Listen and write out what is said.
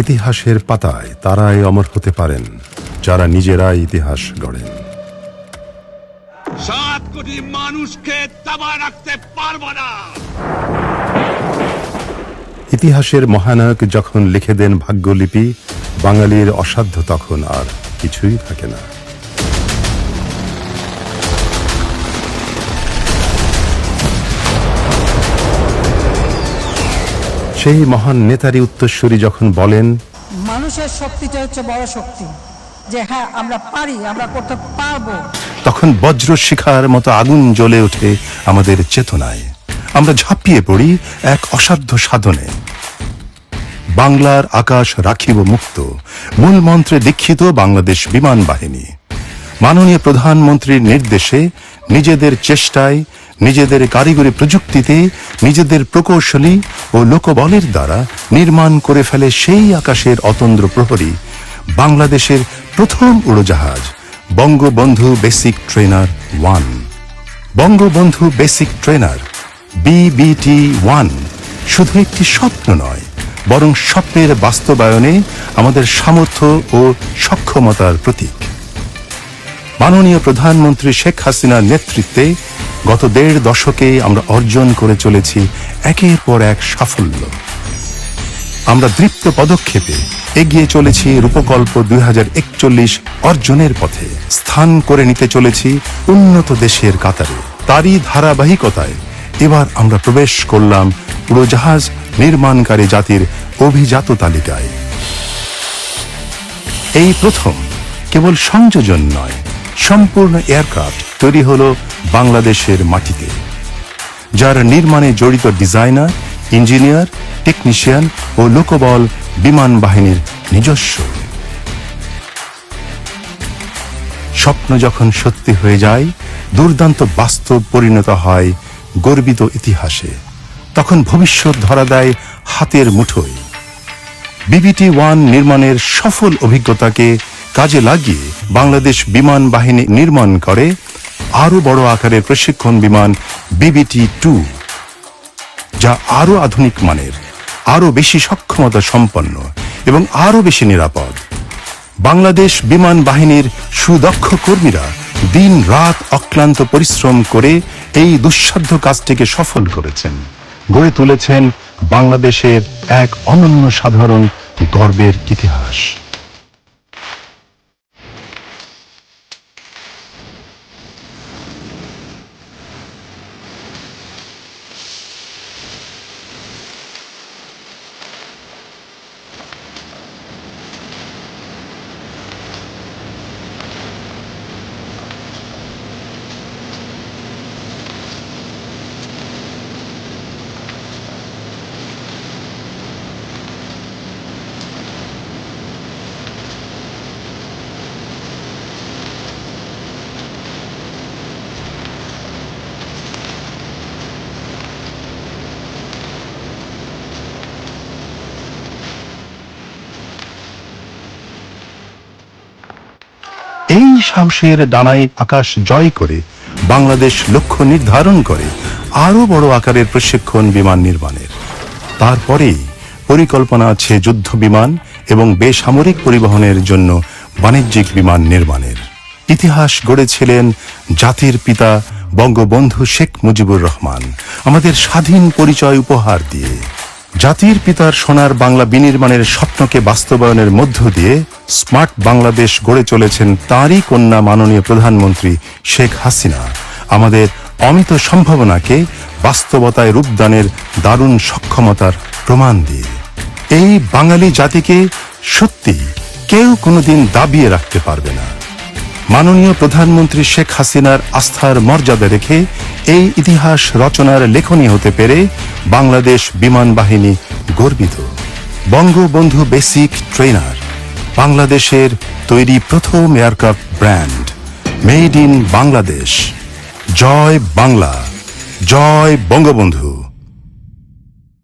ইতিহাসের পাতায় তারাই অমর হতে পারেন যারা নিজেরাই ইতিহাস গড়েন। সাত কোটি মানুষকে তাবা রাখতে পারব না। ইতিহাসের মহানায়ক যখন লিখে দেন ভাগ্যলিপি বাঙালির অসাধ্য তখন আর কিছুই থাকে না। সেই মহান নেতারই উত্তরসূরি যখন বলেন মানুষের শক্তিটা হচ্ছে বড় শক্তি। যে হ্যাঁ আমরা পারি আমরা করতে পারব। তখন বজ্র শিখার মতো আগুন জ্বলে ওঠে আমাদের চেতনায়। আমরা ঝাঁপিয়ে পড়ি এক অসাধ্য সাধনে। বাংলার আকাশ রাখিব মুক্ত মূল মন্ত্রে দীক্ষিত বাংলাদেশ বিমান বাহিনী। মাননীয় প্রধানমন্ত্রীর নির্দেশে নিজেদের চেষ্টায় নিজেদের কারিগরি প্রযুক্তিতে, নিজেদের প্রকৌশলী ও লোকবলের দ্বারা নির্মাণ করে ফেলে সেই আকাশের অতন্দ্র প্রহরী বাংলাদেশের প্রথম উড়োজাহাজ, Bangabandhu basic trainer one. Bangabandhu basic trainer BBT one শুধু একটি স্বপ্ন নয়, বরং স্বপ্নের বাস্তবায়নে আমাদের সামর্থ্য ও সক্ষমতার প্রতীক। মাননীয় প্রধানমন্ত্রী শেখ হাসিনার নেতৃত্বে গত দেড় দশকে আমরা অর্জন করে চলেছি একের পর এক সাফল্য। আমরা দৃপ্ত পদক্ষেপে এগিয়ে চলেছি রূপকল্প দুই হাজার একচল্লিশ অর্জনের পথে। স্থান করে নিতে চলেছি উন্নত দেশের কাতারে। তারই ধারাবাহিকতায় এবার আমরা প্রবেশ করলাম উড়োজাহাজ নির্মাণকারী জাতির অভিজাত তালিকায়। এই প্রথম কেবল সংযোজন নয়, সম্পূর্ণ এয়ারক্রাফট তৈরি হলো বাংলাদেশের মাটিতে, যার নির্মাণে জড়িত ডিজাইনার, ইঞ্জিনিয়ার, টেকনিশিয়ান ও লোকবল বিমান বাহিনীর নিজস্ব। স্বপ্ন যখন সত্যি হয়ে যায়, দুর্দান্ত বাস্তব পরিণত হয় গর্বিত ইতিহাসে। তখন ভবিষ্যৎ ধরা দেয় হাতের মুঠোয়। বিবিটি ওয়ান নির্মাণের সফল অভিজ্ঞতাকে কাজে লাগিয়ে বাংলাদেশ বিমান বাহিনী নির্মাণ করে আরও বড় আকারের প্রশিক্ষণ বিমান বিবিটি টু যা আরও আধুনিক মানের আরও বেশি সক্ষমতা সম্পন্ন এবং আরও বেশি নিরাপদ। বাংলাদেশ বিমান বাহিনীর সুদক্ষ কর্মীরা দিন রাত অক্লান্ত পরিশ্রম করে এই দুঃসাধ্য কাজটিকে সফল করেছেন। গড়ে তুলেছেন বাংলাদেশের এক অনন্য সাধারণ গর্বের ইতিহাস। এই সাহসের ডানায় আকাশ জয় করে, বাংলাদেশ লক্ষ্য নির্ধারণ করে আরও বড় আকারের প্রশিক্ষণ বিমান নির্মাণের। তারপরেই পরিকল্পনা আছে যুদ্ধ বিমান এবং বেসামরিক পরিবহনের জন্য বাণিজ্যিক বিমান নির্মাণের। ইতিহাস গড়েছিলেন জাতির পিতা বঙ্গবন্ধু শেখ মুজিবুর রহমান। আমাদের স্বাধীন পরিচয় উপহার দিয়ে। জাতির পিতার সোনার বাংলা বিনির্মাণের স্বপ্নকে বাস্তবায়নের মধ্য দিয়ে স্মার্ট বাংলাদেশ গড়ে চলেছেন তাঁরই কন্যা মাননীয় প্রধানমন্ত্রী শেখ হাসিনা। আমাদের অমিত সম্ভাবনাকে বাস্তবতায় রূপদানের দারুণ সক্ষমতার প্রমাণ দিয়ে। এই বাঙালি জাতিকে সত্যি কেউ কোনোদিন দাবিয়ে রাখতে পারবে না। মাননীয় প্রধানমন্ত্রী শেখ হাসিনার আস্থার মর্যাদা রেখে এই ইতিহাস রচনার লেখনী হতে পেরে বাংলাদেশ বিমান বাহিনী গর্বিত। বঙ্গবন্ধু বেসিক ট্রেনার বাংলাদেশের তৈরি প্রথম aircraft brand, made in Bangladesh. জয় বাংলা, জয় বঙ্গবন্ধু।